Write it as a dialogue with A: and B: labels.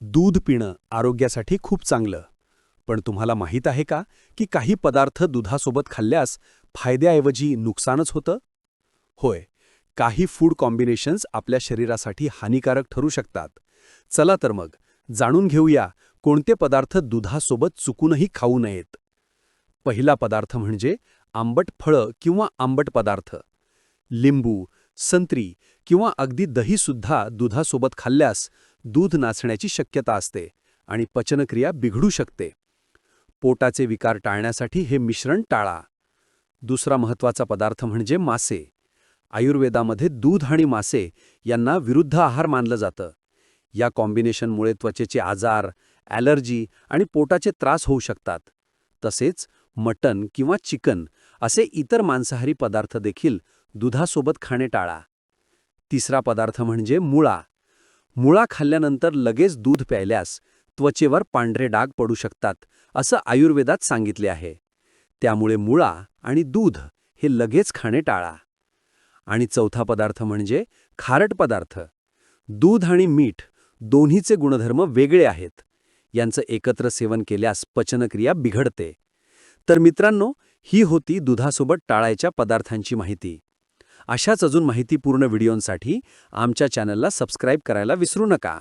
A: दूध पिणं आरोग्यासाठी खूप चांगलं. पण तुम्हाला माहीत आहे का की काही पदार्थ दुधासोबत खाल्ल्यास फायद्याऐवजी नुकसानच होतं? होय काही फूड कॉम्बिनेशन्स आपल्या शरीरासाठी हानिकारक ठरू शकतात. चला तर मग जाणून घेऊया कोणते पदार्थ दुधासोबत चुकूनही खाऊ नयेत. पहिला पदार्थ म्हणजे आंबट फळं किंवा आंबट पदार्थ. लिंबू संत्री किंवा अगदी दहीसुद्धा दुधासोबत खाल्ल्यास दूध नाचण्याची शक्यता असते आणि पचनक्रिया बिघडू शकते. पोटाचे विकार टाळण्यासाठी हे मिश्रण टाळा. दुसरा महत्त्वाचा पदार्थ म्हणजे मासे. आयुर्वेदामध्ये दूध आणि मासे यांना विरुद्ध आहार मानलं जातं. या कॉम्बिनेशनमुळे त्वचेचे आजार ॲलर्जी आणि पोटाचे त्रास होऊ शकतात. तसेच मटन किंवा चिकन असे इतर मांसाहारी पदार्थ देखील दुधासोबत खाणे टाळा. तिसरा पदार्थ म्हणजे मुळा. मुळा खाल्ल्यानंतर लगेच दूध प्यायल्यास त्वचेवर पांढरे डाग पडू शकतात असं आयुर्वेदात सांगितले आहे. त्यामुळे मुळा आणि दूध हे लगेच खाणे टाळा. आणि चौथा पदार्थ म्हणजे खारट पदार्थ. दूध आणि मीठ दोन्हीचे गुणधर्म वेगळे आहेत. यांचं एकत्र सेवन केल्यास पचनक्रिया बिघडते. तर मित्रांनो ही होती दुधासोबत टाळायच्या पदार्थांची माहिती. अशाच अजून माहितीपूर्ण व्हिडिओंसाठी आमच्या चॅनलला सबस्क्राईब करायला विसरू नका.